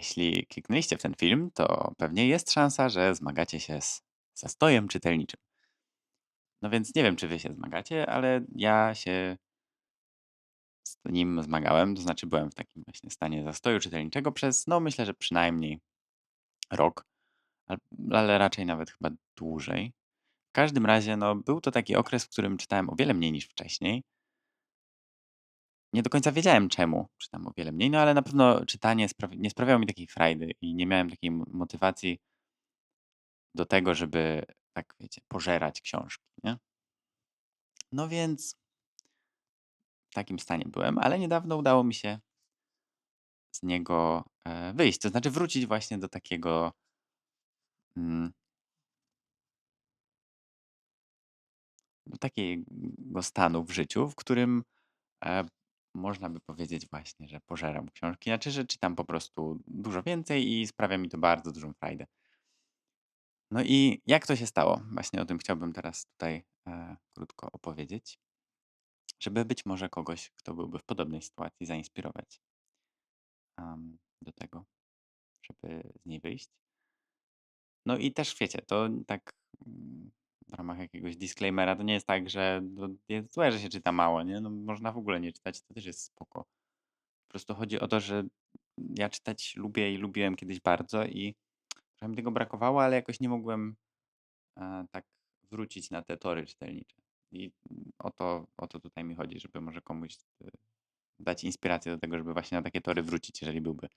Jeśli kliknęliście w ten film, to pewnie jest szansa, że zmagacie się z zastojem czytelniczym. No więc nie wiem, czy wy się zmagacie, ale ja się z nim zmagałem, to znaczy byłem w takim właśnie stanie zastoju czytelniczego przez, no myślę, że przynajmniej rok, al- ale raczej nawet chyba dłużej. W każdym razie, no, był to taki okres, w którym czytałem o wiele mniej niż wcześniej. Nie do końca wiedziałem czemu czytam o wiele mniej, no ale na pewno czytanie nie sprawiało mi takiej frajdy i nie miałem takiej mo motywacji do tego, żeby tak, wiecie, pożerać książki, nie? No więc w takim stanie byłem, ale niedawno udało mi się z niego, e, wyjść. To znaczy wrócić właśnie do takiego, mm, do takiego stanu w życiu, w którym, e, można by powiedzieć właśnie, że pożeram książki. Znaczy, że czytam po prostu dużo więcej i sprawia mi to bardzo dużą frajdę. No i jak to się stało? Właśnie o tym chciałbym teraz tutaj, e, krótko opowiedzieć, żeby być może kogoś, kto byłby w podobnej sytuacji, zainspirować, am, do tego, żeby z niej wyjść. No i też wiecie, to tak mm, w ramach jakiegoś disclaimera, to nie jest tak, że to jest złe, że się czyta mało, nie? No można w ogóle nie czytać, to też jest spoko. Po prostu chodzi o to, że ja czytać lubię i lubiłem kiedyś bardzo i trochę mi tego brakowało, ale jakoś nie mogłem e, tak wrócić na te tory czytelnicze. I o to, o to tutaj mi chodzi, żeby może komuś e, dać inspirację do tego, żeby właśnie na takie tory wrócić, jeżeli byłby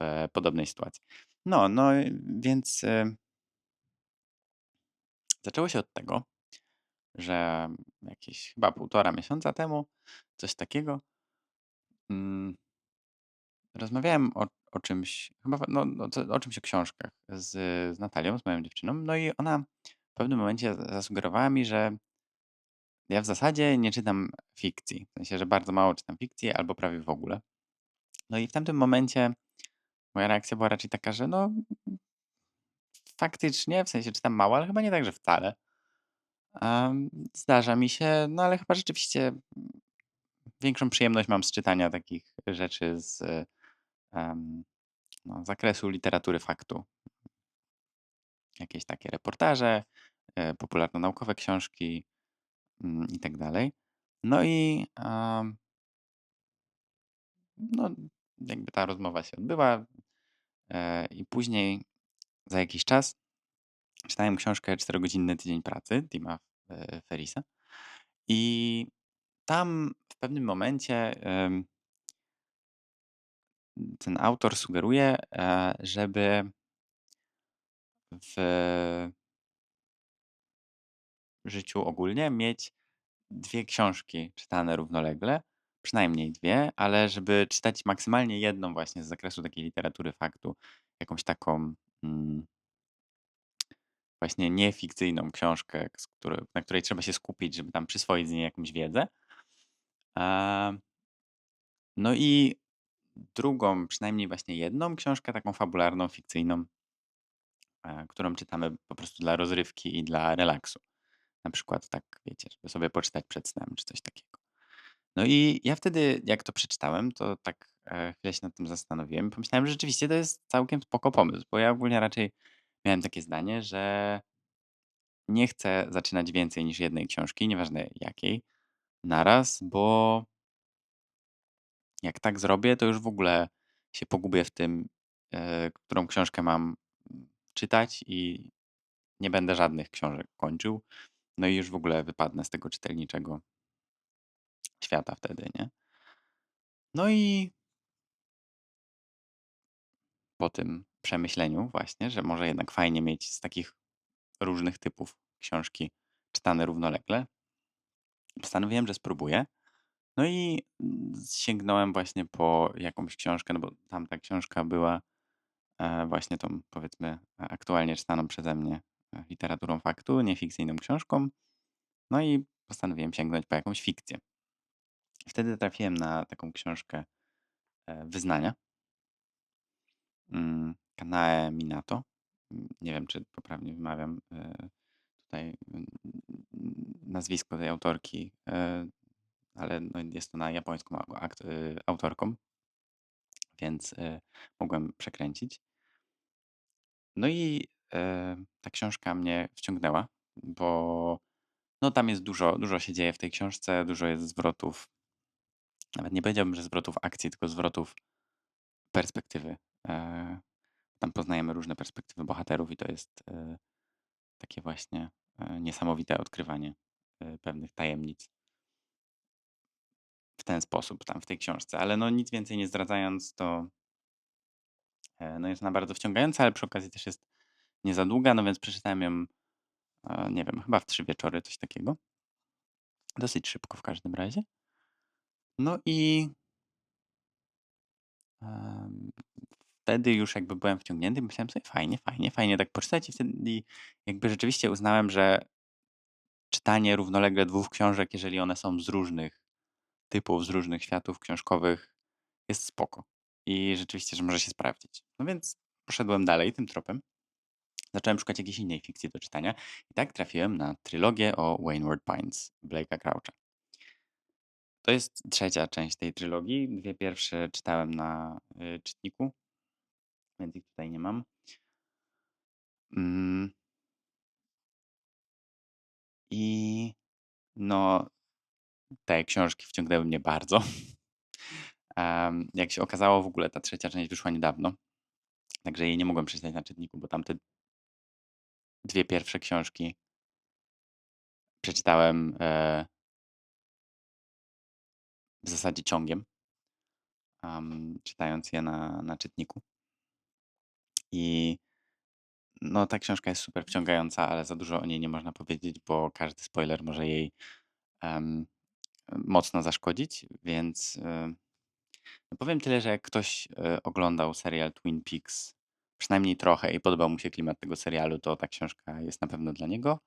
w e, podobnej sytuacji. No, no, więc e, zaczęło się od tego, że jakieś chyba półtora miesiąca temu, coś takiego, mm, rozmawiałem o, o czymś, chyba no, no, co- o czymś o książkach z, z Natalią, z moją dziewczyną, no i ona w pewnym momencie zasugerowała mi, że ja w zasadzie nie czytam fikcji. W sensie, że bardzo mało czytam fikcji albo prawie w ogóle. No i w tamtym momencie moja reakcja była raczej taka, że no faktycznie, w sensie czytam mało, ale chyba nie tak, że wcale. Em, zdarza mi się, no ale chyba rzeczywiście większą przyjemność mam z czytania takich rzeczy z no, zakresu literatury faktu. Jakieś takie reportaże, e, popularno-naukowe książki mm, i tak dalej. No i no, jakby ta rozmowa się odbyła e, i później za jakiś czas. Czytałem książkę Czterogodzinny tydzień pracy Tima e, Ferrisa i tam w pewnym momencie ten autor sugeruje, e, żeby w życiu ogólnie mieć dwie książki czytane równolegle, przynajmniej dwie, ale żeby czytać maksymalnie jedną właśnie z zakresu takiej literatury faktu, jakąś taką mm, właśnie niefikcyjną książkę, na której trzeba się skupić, żeby tam przyswoić z niej jakąś wiedzę. No i drugą, przynajmniej właśnie jedną książkę taką fabularną, fikcyjną, e, którą czytamy po prostu dla rozrywki i dla relaksu. Na przykład tak, wiecie, żeby sobie poczytać przed snem czy coś takiego. No i ja wtedy, jak to przeczytałem, to tak e, chwilę się nad tym zastanowiłem. Pomyślałem, że rzeczywiście to jest całkiem spoko pomysł, bo ja ogólnie raczej miałem takie zdanie, że nie chcę zaczynać więcej niż jednej książki, nieważne jakiej, naraz, bo jak tak zrobię, to już w ogóle się pogubię w tym, e, którą książkę mam czytać i nie będę żadnych książek kończył. No i już w ogóle wypadnę z tego czytelniczego świata wtedy, nie? No i po tym przemyśleniu właśnie, że może jednak fajnie mieć z takich różnych typów książki czytane równolegle, postanowiłem, że spróbuję. No i sięgnąłem właśnie po jakąś książkę, no bo tamta książka była e, właśnie tą, powiedzmy, aktualnie czytaną przeze mnie e, literaturą faktu, niefikcyjną książką. No i postanowiłem sięgnąć po jakąś fikcję. Wtedy trafiłem na taką książkę e, Wyznania mm, Kanae Minato. Nie wiem, czy poprawnie wymawiam e, tutaj mm, nazwisko tej autorki, e, ale no jest ona japońską au- akt- e, autorką, więc, mogłem przekręcić. No i, ta książka mnie wciągnęła, bo, no, tam jest dużo dużo się dzieje w tej książce, dużo jest zwrotów. Nawet nie powiedziałbym, że zwrotów akcji, tylko zwrotów perspektywy. E, tam poznajemy różne perspektywy bohaterów i to jest, e, takie właśnie, e, niesamowite odkrywanie, pewnych tajemnic. W ten sposób tam w tej książce, ale no nic więcej nie zdradzając, to no jest ona bardzo wciągająca, ale przy okazji też jest nie za długa, no więc przeczytałem ją, nie wiem, chyba w 3 wieczory, coś takiego. Dosyć szybko w każdym razie. No i wtedy już jakby byłem wciągnięty myślałem sobie: "Fajnie, fajnie, fajnie tak poczytać" i wtedy jakby rzeczywiście uznałem, że czytanie równolegle 2 książek, jeżeli one są z różnych typów, z różnych światów książkowych, jest spoko. I rzeczywiście, że może się sprawdzić. No więc poszedłem dalej tym tropem. Zacząłem szukać jakiejś innej fikcji do czytania i tak trafiłem na trylogię o Wayward Pines Blake'a Croucha. To jest trzecia część tej trylogii. Dwie pierwsze czytałem na, y, czytniku, więc ich tutaj nie mam. Mm. I no, te książki wciągnęły mnie bardzo. Jak się okazało, w ogóle ta trzecia część wyszła niedawno, także jej nie mogłem przeczytać na czytniku, bo tamte 2 pierwsze książki przeczytałem, e w zasadzie ciągiem. Am, czytając je na na czytniku. I no, ta książka jest super wciągająca, ale za dużo o niej nie można powiedzieć, bo każdy spoiler może jej, em, mocno zaszkodzić, więc, no powiem tyle, że jak ktoś, y, oglądał serial Twin Peaks przynajmniej trochę i podobał mu się klimat tego serialu, to ta książka jest na pewno dla niego.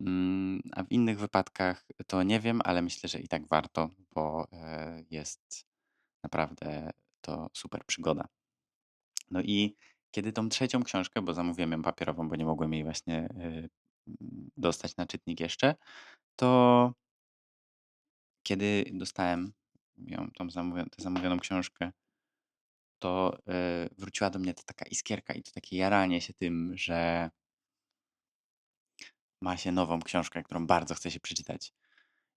Mm, a w innych wypadkach to nie wiem, ale myślę, że i tak warto, bo, e, jest naprawdę to super przygoda. No i kiedy tą trzecią książkę, bo zamówiłem ją papierową, bo nie mogłem jej właśnie, y, dostać na czytnik jeszcze, to kiedy dostałem ją, tą zamówion tę zamówioną książkę to, y, wróciła do mnie ta taka iskierka i to takie jaranie się tym, że ma się nową książkę, którą bardzo chce się przeczytać.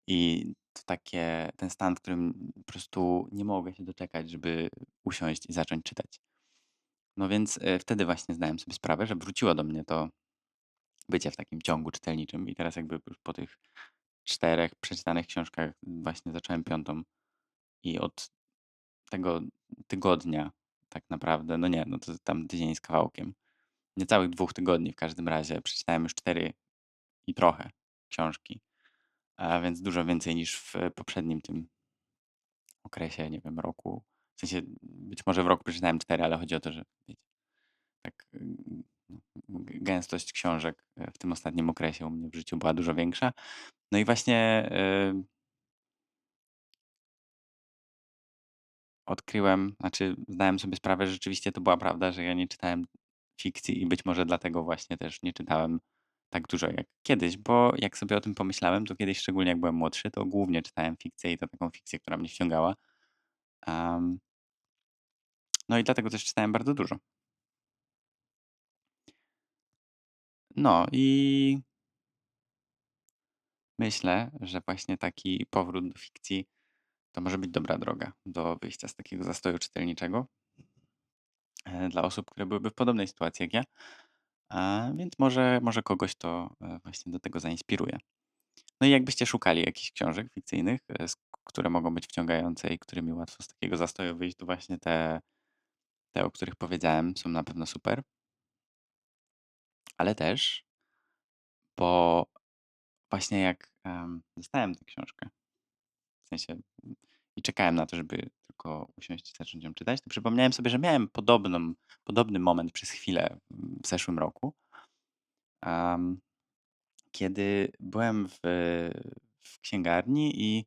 I to takie ten stan, w którym po prostu nie mogę się doczekać, żeby usiąść i zacząć czytać. No więc, y, wtedy właśnie zdałem sobie sprawę, że wróciło do mnie to bycie w takim ciągu czytelniczym i teraz jakby już po tych 4 przeczytanych książkach właśnie zacząłem piątą i od tego tygodnia tak naprawdę, no nie, no to tam tydzień z kawałkiem, niecałych 2 tygodni w każdym razie przeczytałem już 4 i trochę książki, a więc dużo więcej niż w poprzednim tym okresie, nie wiem, roku. W sensie być może w roku przeczytałem 4, ale chodzi o to, że wiecie, tak, gęstość książek, w tym ostatnim okresie u mnie w życiu była dużo większa. No i właśnie, y odkryłem, znaczy zdałem sobie sprawę, że rzeczywiście to była prawda, że ja nie czytałem fikcji i być może dlatego właśnie też nie czytałem tak dużo jak kiedyś, bo jak sobie o tym pomyślałem, to kiedyś, szczególnie jak byłem młodszy, to głównie czytałem fikcję i to taką fikcję, która mnie wciągała. No i dlatego też czytałem bardzo dużo. No i myślę, że właśnie taki powrót do fikcji to może być dobra droga do wyjścia z takiego zastoju czytelniczego. E, dla osób, które byłyby w podobnej sytuacji jak ja. A, więc może może kogoś to, e, właśnie do tego zainspiruje. No i jakbyście szukali jakichś książek fikcyjnych, e, które mogą być wciągające i którymi łatwo z takiego zastoju wyjść, to właśnie te te, o których powiedziałem, są na pewno super. Ale też bo właśnie jak, em, dostałem tę książkę, w sensie i czekałem na to, żeby tylko usiąść i zacząć ją czytać, to przypomniałem sobie, że miałem podobną podobny moment przez chwilę w zeszłym roku. Am, kiedy byłem w w księgarni i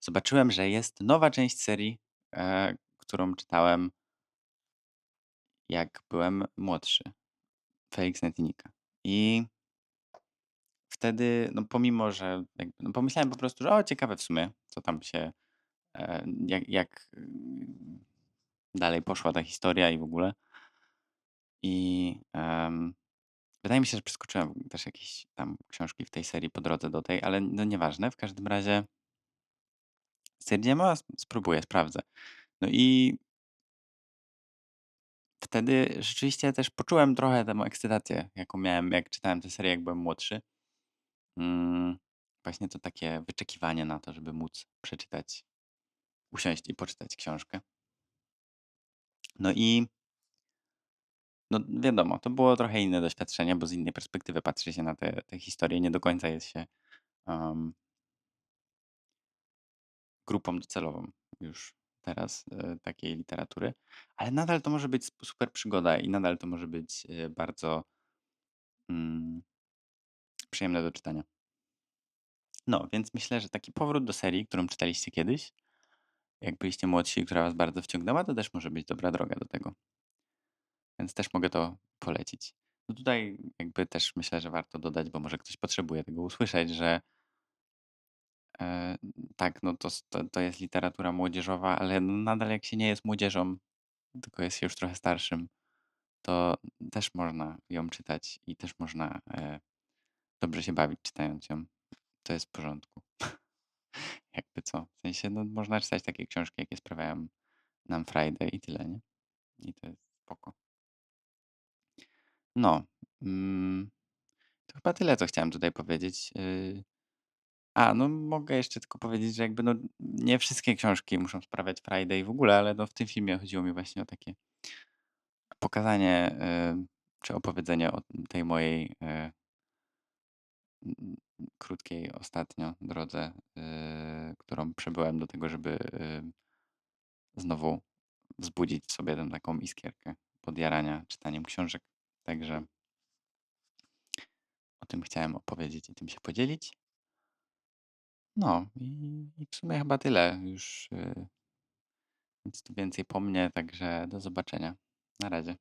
zobaczyłem, że jest nowa część serii, e, którą czytałem jak byłem młodszy. Felix Nettinika. I wtedy, no pomimo, że jakby no pomyślałem po prostu, że o ciekawe w sumie, co tam się, jak jak dalej poszła ta historia i w ogóle. I, em, wydaje mi się, że przeskoczyłem też jakieś tam książki w tej serii po drodze do tej, ale no nieważne. W każdym razie stwierdziłem: "O, spróbuję, sprawdzę". No i wtedy rzeczywiście też poczułem trochę tę ekscytację, jaką miałem, jak czytałem tę serię, jak byłem młodszy. Mm, właśnie to takie wyczekiwanie na to, żeby móc przeczytać, usiąść i poczytać książkę. No i no wiadomo, to było trochę inne doświadczenie, bo z innej perspektywy patrzy się na te, te historie. Nie do końca jest się um, grupą docelową już teraz e, takiej literatury, ale nadal to może być super przygoda i nadal to może być e, bardzo mm, przyjemne do czytania. No, więc myślę, że taki powrót do serii, którą czytaliście kiedyś, jak byliście młodsi, która was bardzo wciągnęła, to też może być dobra droga do tego. Więc też mogę to polecić. No tutaj jakby też myślę, że warto dodać, bo może ktoś potrzebuje tego usłyszeć, że e, tak, no to, to, to jest literatura młodzieżowa, ale no nadal jak się nie jest młodzieżą, tylko jest się już trochę starszym, to też można ją czytać i też można e, dobrze się bawić czytając ją. To jest w porządku. Jakby co. W sensie, no można czytać takie książki, jakie sprawiają nam frajdę i tyle, nie? I to jest spoko. No. Mm, to chyba tyle, co chciałem tutaj powiedzieć. Yy, A, no mogę jeszcze tylko powiedzieć, że jakby no nie wszystkie książki muszą sprawiać frajdę i w ogóle, ale no w tym filmie chodziło mi właśnie o takie pokazanie yy, czy opowiedzenie o tej mojej yy, krótkiej ostatnio drodze, yy, którą przebyłem do tego, żeby yy, znowu wzbudzić w sobie tę taką iskierkę podjarania czytaniem książek. Także o tym chciałem opowiedzieć i tym się podzielić. No i, i w sumie chyba tyle. Już yy, nic tu więcej po mnie, także do zobaczenia. Na razie.